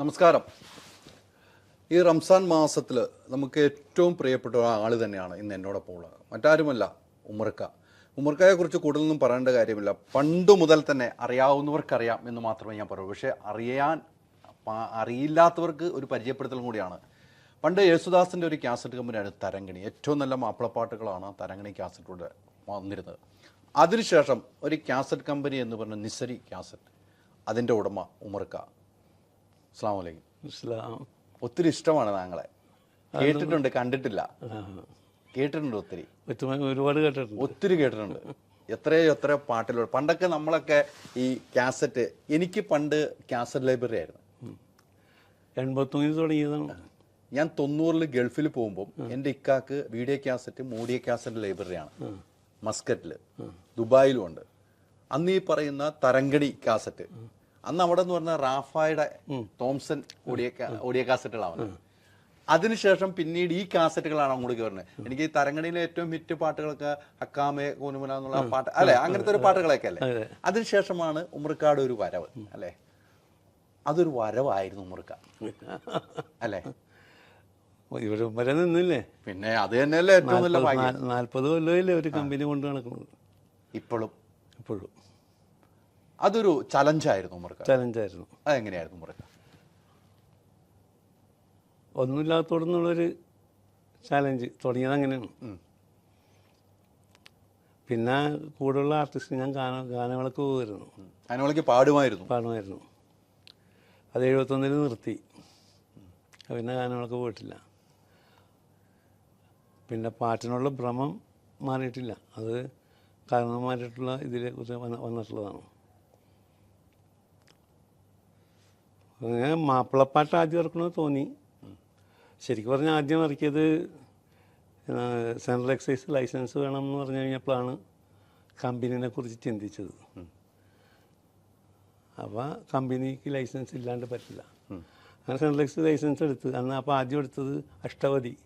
നമസ്കാരം. ഈ റംസാൻ മാസത്തിൽ നമുക്ക് ഏറ്റവും പ്രിയപ്പെട്ട ഒരാൾ തന്നെയാണ് ഇന്ന് എന്നോടൊപ്പം ഉള്ളത്. മറ്റാരുമല്ല ഉമർക്ക. ഉമർക്കയെ കുറിച്ച് കൂടുതലൊന്നും പറയേണ്ട കാര്യമില്ല. പണ്ട് മുതൽ തന്നെ അറിയാവുന്നവർക്കറിയാം എന്ന് മാത്രമേ ഞാൻ പറയൂ. പക്ഷേ അറിയാൻ അറിയില്ലാത്തവർക്ക് ഒരു പരിചയപ്പെടുത്തലും കൂടിയാണ്. പണ്ട് യേശുദാസിന്റെ ഒരു കാസറ്റ് കമ്പനിയാണ് തരംഗിണി. ഏറ്റവും നല്ല മാപ്പിളപ്പാട്ടുകളാണ് തരംഗിണി കാസറ്റിലൂടെ വന്നിരുന്നത്. അതിനുശേഷം ഒരു കാസറ്റ് കമ്പനി എന്ന് പറഞ്ഞ നിസരി കാസറ്റ് അതിന്റെ ഉടമ ഉമർക്ക. അസ്സാം വലൈക്കും ഇസ്ലാം ഒത്തിരി ഇഷ്ടമാണ് താങ്കളെ. കേട്ടിട്ടുണ്ട് കണ്ടിട്ടില്ല. കേട്ടിട്ടുണ്ട് ഒത്തിരി. ഒരുപാട് കേട്ടിട്ടുണ്ട്. ഒത്തിരി കേട്ടിട്ടുണ്ട്. എത്രയോ എത്രയോ പാട്ടിലൂടെ പണ്ടൊക്കെ നമ്മളൊക്കെ ഈ കാസറ്റ് എനിക്ക് പണ്ട് കാസറ്റ് ലൈബ്രറി ആയിരുന്നു. എൺപത്തൊന്നിൽ തുടങ്ങിയതാണ്. ഞാൻ തൊണ്ണൂറിൽ ഗൾഫിൽ പോകുമ്പോൾ എന്റെ ഇക്കാക്ക് വീഡിയോ കാസറ്റ് മൂഡിയ കാസറ്റ് ലൈബ്രറിയാണ് മസ്കറ്റിൽ ദുബായിലും ഉണ്ട്. അന്ന് ഈ പറയുന്ന തരങ്കണി കാസറ്റ്. അന്ന് അവിടെ എന്ന് പറഞ്ഞ റാഫായുടെ തോംസൺ ഓഡിയ ഓഡിയോ കാസറ്റുകളാണ് അതിനുശേഷം പിന്നീട് ഈ കാസറ്റുകളാണ് അങ്ങോട്ട് കയറുന്നത് എനിക്ക് ഈ തരങ്ങണിയിലെ ഏറ്റവും ഹിറ്റ് പാട്ടുകളൊക്കെ അക്കാമെ കോനുമല എന്നുള്ള പാട്ട് അല്ലെ? അങ്ങനത്തെ ഒരു പാട്ടുകളൊക്കെ അല്ലേ? അതെ. അതിനുശേഷമാണ് ഉമ്മർക്കാട് ഒരു വരവ് അല്ലേ? അതൊരു വരവായിരുന്നു ഉമ്മർക്ക അല്ലേ? ഇവിടെ വരെ നിന്നില്ലേ? പിന്നെ അത് തന്നെയല്ലേ ഏറ്റവും നല്ല നാല്പത് നാൽപ്പത് കൊല്ലമില്ലേ ഒരു കമ്പനി കൊണ്ട് നടക്കുന്നത്? ഇപ്പോഴും. ഇപ്പോഴും. അതൊരു ചലഞ്ചായിരുന്നു ചലഞ്ചായിരുന്നു അതെങ്ങനെയായിരുന്നു ഉമ്മർക്ക ഒന്നുമില്ലാത്തോടെന്നുള്ളൊരു ചലഞ്ച് തുടങ്ങിയത് അങ്ങനെയാണ്. പിന്നെ കൂടെയുള്ള ആർട്ടിസ്റ്റ് ഞാൻ ഗാന ഗാനങ്ങളൊക്കെ പോകുമായിരുന്നു ഗാനമേളക്ക് പാടുമായിരുന്നു. പാടുമായിരുന്നു. അത് എഴുപത്തൊന്നിൽ നിർത്തി. പിന്നെ ഗാനങ്ങളൊക്കെ പോയിട്ടില്ല. പിന്നെ പാട്ടിനുള്ള ഭ്രമം മാറിയിട്ടില്ല. അത് കാരണന്മാരായിട്ടുള്ള ഇതിലെ കുറിച്ച് വന്ന വന്നിട്ടുള്ളതാണ്. അങ്ങനെ മാപ്പിളപ്പാട്ട് ആദ്യം ഇറക്കണമെന്ന് തോന്നി. ശരിക്കും പറഞ്ഞാൽ ആദ്യം ഇറക്കിയത് സെൻട്രൽ എക്സൈസ് ലൈസൻസ് വേണം എന്ന് പറഞ്ഞു കഴിഞ്ഞപ്പോഴാണ് കമ്പനീനെ കുറിച്ച് ചിന്തിച്ചത്. അപ്പോൾ കമ്പനിക്ക് ലൈസൻസ് ഇല്ലാണ്ട് പറ്റില്ല. അങ്ങനെ സെൻട്രൽ എക്സൈസ് ലൈസൻസ് എടുത്ത് അന്ന് അപ്പോൾ ആദ്യം എടുത്തത് അഷ്ടവതി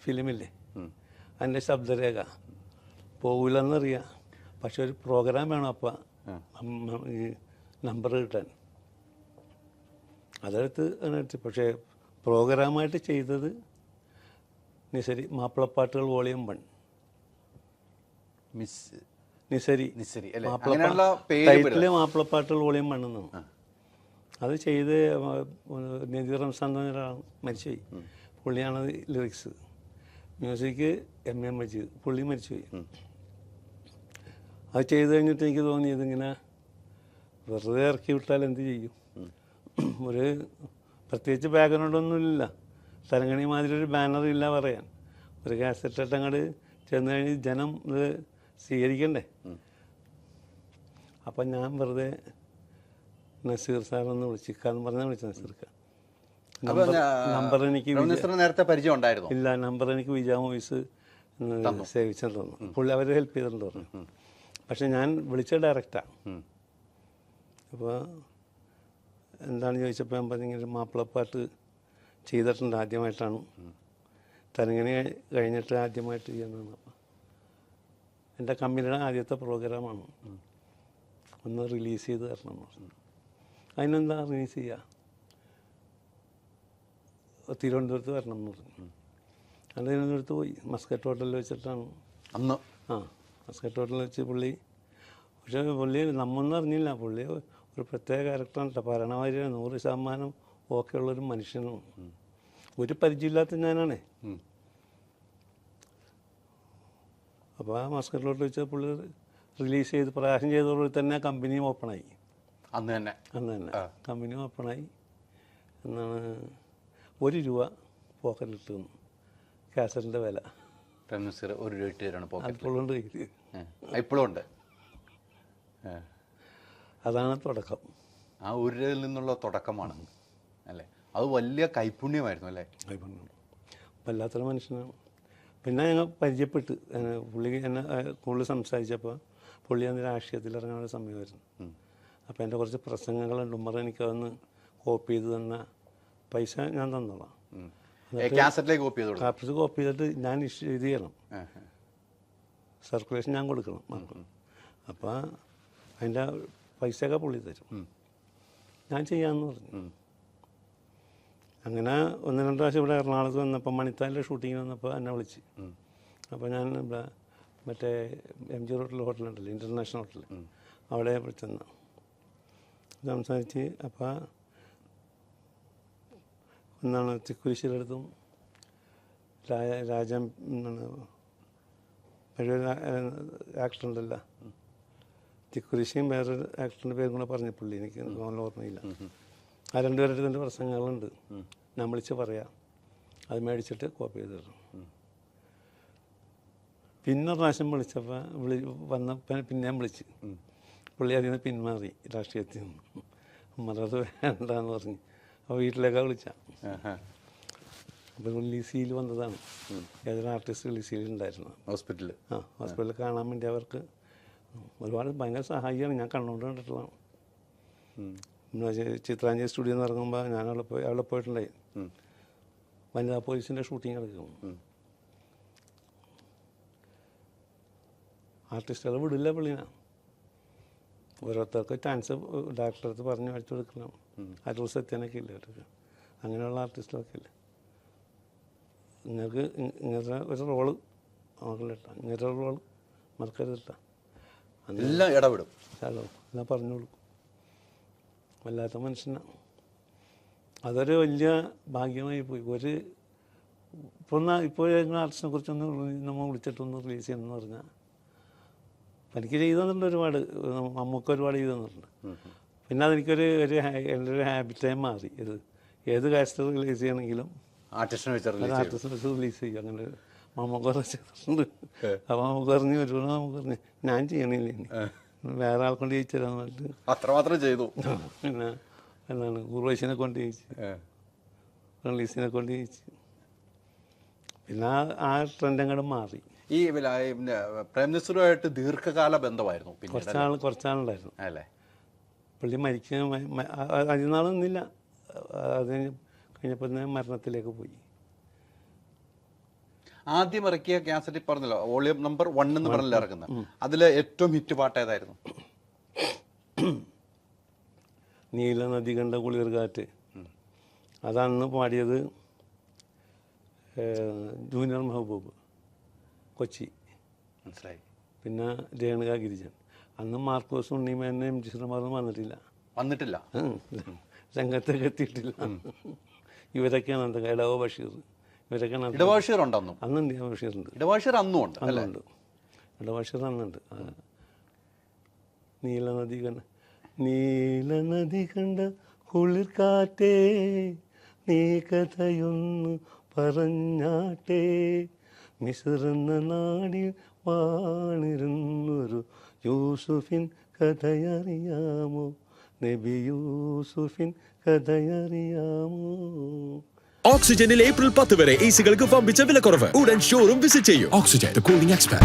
ഫിലിമില്ലേ? അതിന്റെ ശബ്ദരേഖ. പോകില്ലെന്നറിയാം പക്ഷെ ഒരു പ്രോഗ്രാം വേണം അപ്പം. ഈ നമ്പർ കിട്ടാൻ. അതെടുത്ത് അതിനടുത്ത് പക്ഷേ പ്രോഗ്രാമായിട്ട് ചെയ്തത് Nisari മാപ്പിളപ്പാട്ടുകൾ volume one. Miss. Nisari. Nisari title മാപ്പിളപ്പാട്ടുകൾ volume one എന്നാണ്. അത് ചെയ്ത് നദീർ റംസാൻ എന്ന് പറഞ്ഞ ഒരാൾ മരിച്ചുപോയി പുള്ളിയാണ് lyrics music M M Majeed പുള്ളി മരിച്ചുപോയി. അത് ചെയ്ത് കഴിഞ്ഞിട്ട് എനിക്ക് തോന്നി ഇതിങ്ങനെ വെറുതെ ഇറക്കി വിട്ടാൽ എന്ത് ചെയ്യും? ഒരു പ്രത്യേകിച്ച് ബാക്ക്ഗ്രൗണ്ടൊന്നുമില്ല. തരങ്ങണി മാതിരി ഒരു ബാനർ ഇല്ല പറയാൻ. ഒരു കാസറ്റ് അങ്ങോട്ട് ചെന്ന് കഴിഞ്ഞ് ജനം ഇത് സ്വീകരിക്കണ്ടേ? അപ്പം ഞാൻ വെറുതെ നസീർ സാറൊന്ന് വിളിച്ചിക്കാന്ന് പറഞ്ഞാൽ വിളിച്ചു നസീർക്ക. ഖാൻ നമ്പർ എനിക്ക് നേരത്തെ പരിചയം ഉണ്ടായിരുന്നു? ഇല്ല നമ്പർ എനിക്ക് വിജയ മൂവീസ് സേവിച്ചെന്ന് തോന്നുന്നു പുള്ളി അവരെ ഹെൽപ്പ് ചെയ്തിട്ടുണ്ട് തോന്നുന്നു പക്ഷെ ഞാൻ വിളിച്ച ഡയറക്റ്റാണ് അപ്പോൾ എന്താണ് ചോദിച്ചപ്പോൾ ഞാൻ പറഞ്ഞിങ്ങനെ മാപ്പിളപ്പാട്ട് ചെയ്തിട്ടുണ്ട് ആദ്യമായിട്ടാണ്. തരങ്ങനെ കഴിഞ്ഞിട്ട് ആദ്യമായിട്ട് ചെയ്യുന്നതാണ്. അപ്പം എന്റെ കമ്പനിയുടെ ആദ്യത്തെ പ്രോഗ്രാമാണ്. ഒന്ന് റിലീസ് ചെയ്ത് തരണം എന്ന് പറഞ്ഞു. അതിനെന്താ റിലീസ് ചെയ്യുക തിരുവനന്തപുരത്ത് വരണം എന്ന് പറഞ്ഞു. അത് തിരുവനന്തപുരത്ത് പോയി. മസ്കറ്റ് ഹോട്ടലിൽ വെച്ചിട്ടാണ്. അന്ന്? ആ മസ്കറ്റ് ഹോട്ടലിൽ വെച്ച് പുള്ളി പക്ഷേ പുള്ളി നമ്മൊന്നും അറിഞ്ഞില്ല. പുള്ളി ഒരു പ്രത്യേക ക്യാരക്ടറാണ് ഭരണമാതിരി നൂറ് ശതമാനം ഒക്കെ ഉള്ളൊരു മനുഷ്യനും ഒരു പരിചയമില്ലാത്ത ഞാനാണേ. അപ്പോൾ ആ മസ്കറ്റ് വെച്ചാൽ വെച്ച് പുള്ളി റിലീസ് ചെയ്ത് പ്രകാശം ചെയ്തതോടുകൂടി തന്നെ കമ്പനിയും ഓപ്പണായി അന്ന് തന്നെ. അന്ന് തന്നെ. കമ്പനിയും കമ്പനി ഓപ്പണായി എന്നാണ് ഒരു രൂപ പോക്കറ്റിലിട്ട് തന്നു. കാസറ്റിന്റെ വില. ഒരു രൂപ ഇട്ട് തരാണ് പോക്കറ്റ് അപ്പോഴുണ്ട് കയ്യിൽ ഇപ്പോഴും ഉണ്ട്. അതാണ് തുടക്കം. ആ ഒരു നിന്നുള്ള തുടക്കമാണ്. അല്ലേ? അത് വലിയ കൈപുണ്യമായിരുന്നു അല്ലേ? കൈപുണ്യം. വല്ലാത്തൊരു മനുഷ്യനാണ് പിന്നെ ഞങ്ങൾ പരിചയപ്പെട്ട് പുള്ളി എന്നെ കൂടുതൽ സംസാരിച്ചപ്പോൾ പുള്ളി അന്ന് രാഷ്ട്രീയത്തിൽ ഇറങ്ങാനുള്ള സമയമായിരുന്നു. അപ്പോൾ എന്റെ കുറച്ച് പ്രസംഗങ്ങളുണ്ട്. ഉമ്മർ എനിക്ക് അതൊന്ന് കോപ്പി ചെയ്ത് തന്ന പൈസ ഞാൻ തന്നോളാം കാസറ്റിലേക്ക് കോപ്പി ചെയ്ത് കാപ്പിസ് കോപ്പി ചെയ്തിട്ട് ഞാൻ ഇഷ്യൂ ഇത് ചെയ്യണം. സർക്കുലേഷൻ ഞാൻ കൊടുക്കണം. അപ്പോൾ അതിന്റെ പൈസയൊക്കെ പുള്ളി തരും. ഞാൻ ചെയ്യാമെന്ന് പറഞ്ഞു. അങ്ങനെ ഒന്ന് രണ്ട് പ്രാവശ്യം ഇവിടെ എറണാകുളത്ത് വന്നപ്പോൾ മണിത്താലിന്റെ ഷൂട്ടിങ്ങിന് വന്നപ്പോൾ എന്നെ വിളിച്ച്. അപ്പോൾ ഞാൻ ഇവിടെ മറ്റേ എം ജി റോഡിൽ ഹോട്ടലുണ്ടല്ലോ ഇന്റർനാഷണൽ ഹോട്ടൽ അവിടെ ചെന്ന്. സംസാരിച്ച് അപ്പോൾ ഒന്നാണ് തിക്കുരിശിലെടുത്തും രാജ രാജം എന്താണ് പഴയ ആക്ടർ ഉണ്ടല്ലോ തിക്കുരിശിയും വേറൊരു ആക്ടറിന്റെ പേരും കൂടെ പറഞ്ഞ പുള്ളി എനിക്ക് നല്ല ഓർമ്മയില്ല. ആ രണ്ടുപേരുടെ രണ്ട് പ്രസംഗങ്ങളുണ്ട്. ഞാൻ വിളിച്ച് പറയാം. അത് മേടിച്ചിട്ട് കോപ്പി ചെയ്ത് തരും പിന്നെ പ്രാവശ്യം വിളിച്ചപ്പോൾ വിളി വന്നപ്പോൾ പിന്നെയും വിളിച്ച്. പുള്ളി അതിൽ നിന്ന് പിന്മാറി രാഷ്ട്രീയത്തിൽ നിന്ന്. മറത് വേണ്ടെന്ന് പറഞ്ഞ്. അപ്പോൾ വീട്ടിലേക്കാണ് വിളിച്ച. അപ്പോൾ ലിസിയിൽ വന്നതാണ്. ഏതൊരു ആർട്ടിസ്റ്റ് ലിസിയിൽ ഉണ്ടായിരുന്നു. ഹോസ്പിറ്റലിൽ ആ ഹോസ്പിറ്റലിൽ കാണാൻ വേണ്ടി അവർക്ക് ഒരുപാട് ഭയങ്കര സഹായിയാണ്. ഞാൻ കണ്ണുകൊണ്ട് കണ്ടിട്ടുള്ളതാണ് പിന്നെ ചിത്രാഞ്ജലി സ്റ്റുഡിയോ എന്ന് ഇറങ്ങുമ്പോൾ ഞാൻ അവിടെ പോയി അവിടെ പോയിട്ടുണ്ടായി. വനിതാ പോലീസിന്റെ ഷൂട്ടിംഗ് നടക്കും ആർട്ടിസ്റ്റുകൾ വിടില്ല പുള്ളിനാ. ഓരോരുത്തർക്ക് ചാൻസ് ഡയറക്ടർ അടുത്ത് പറഞ്ഞ് അടിച്ചു കൊടുക്കണം. ആ സത്യനൊക്കെ എത്തിയാനൊക്കെ ഇല്ല അവർക്ക്? അങ്ങനെയുള്ള ആർട്ടിസ്റ്റുകളൊക്കെ ഇല്ല? നിങ്ങൾക്ക് ഇങ്ങനത്തെ ഒരു റോൾ നോക്കില്ല കേട്ടോ. ഇങ്ങനത്തെ ഒരു റോൾ മറക്കരുത് കേട്ടോ അന്ന് എല്ലാം ഇടപെടും. എല്ലാം പറഞ്ഞോളൂ. വല്ലാത്ത മനുഷ്യനാണ് അതൊരു വലിയ ഭാഗ്യമായി പോയി. ഒരു ഇപ്പോൾ ഇപ്പോൾ ആർട്ടിസ്റ്റിനെ കുറിച്ചൊന്ന് നമ്മൾ വിളിച്ചിട്ടൊന്ന് റിലീസ് ചെയ്യണമെന്ന് പറഞ്ഞാൽ എനിക്ക് ചെയ്തു തന്നിട്ടുണ്ട് ഒരുപാട് നമുക്ക് ഒരുപാട് ചെയ്തു തന്നിട്ടുണ്ട് പിന്നെ അതെനിക്കൊരു ഒരു എന്റെ ഒരു ഹാബിറ്റായി മാറി. ഇത് ഏത് കാശ് റിലീസ് ചെയ്യണമെങ്കിലും ആർട്ടിസ്റ്റിനെ വെച്ച് റിലീസ് ചെയ്യും. അങ്ങനെ നമുക്ക് കുറേ ചെയ്തിട്ടുണ്ട് അപ്പോൾ നമുക്ക് പറഞ്ഞു ഒരുപാട് നമുക്ക് പറഞ്ഞു. ഞാൻ ചെയ്യണില്ല ഇനി. വേറെ ആൾക്കൊണ്ട് ജയിച്ചു തരാന്ന് പറഞ്ഞിട്ട്. അത്രമാത്രം ചെയ്തു. പിന്നെ എന്താണ് ഉർവശിനെ കൊണ്ട് ജയിച്ചു. ഏ. റിലീസിനെ കൊണ്ട് ജയിച്ചു. പിന്നെ ആ- ആ ട്രെൻഡ് അങ്ങോട്ട് മാറി. ഈ പിന്നെ പ്രൈം പിന്നെ ദീർഘകാല ബന്ധമായിരുന്നു കുറച്ചാൾ കുറച്ചാളുണ്ടായിരുന്നു അല്ലേ? പുള്ളി മരിക്കാൻ അതിനാളൊന്നുമില്ല അത് കഴിഞ്ഞ് കഴിഞ്ഞപ്പോൾ മരണത്തിലേക്ക് പോയി. ആദ്യം ഇറക്കിയ കാസറ്റ് പറഞ്ഞല്ലോ വോളിയം നമ്പർ വൺ എന്ന് പറഞ്ഞല്ലോ ഇറക്കുന്നത്. അതിലെ ഏറ്റവും ഹിറ്റ് പാട്ട് ഏതായിരുന്നു നീല നദി കണ്ട കുളിർ കാറ്റ് അതാണ് പാടിയത് ജൂനിയർ മെഹബൂബ് കൊച്ചി. മനസ്സിലായി. പിന്നെ രേണുക ഗിരിജൻ. അന്ന് മാർക്കോസ് ഉണ്ണിമേനെ എം ജി ശ്രീമാറും വന്നിട്ടില്ല. വന്നിട്ടില്ല. രംഗത്തേക്ക് എത്തിയിട്ടില്ല. ഇവരൊക്കെയാണ് ഉണ്ട് ഇടവ ബഷീർ. ഉണ്ടെന്നും. അന്നുണ്ട് അന്നും ഉണ്ട് അന്നുണ്ട്. അന്നുണ്ട്. നീലനദി കണ്ട നീലനദി കണ്ട കുളിർ കാറ്റേ നീ കഥയൊന്ന് പറഞ്ഞാട്ടേ. മിസറുന്ന നാടിൽ വാണിരുന്നൊരു യൂസുഫിൻ കഥയറിയാമോ? നബി യൂസുഫിൻ കഥയറിയാമോ? ഓക്സിജനിൽ ഏപ്രിൽ പത്ത് വരെ എ സികൾക്ക് വമ്പിച്ച വിലക്കുറവ് ഉടൻ ഷോറൂം വിസിറ്റ് ചെയ്യൂ ഓക്സിജൻ കൂളിംഗ് expert.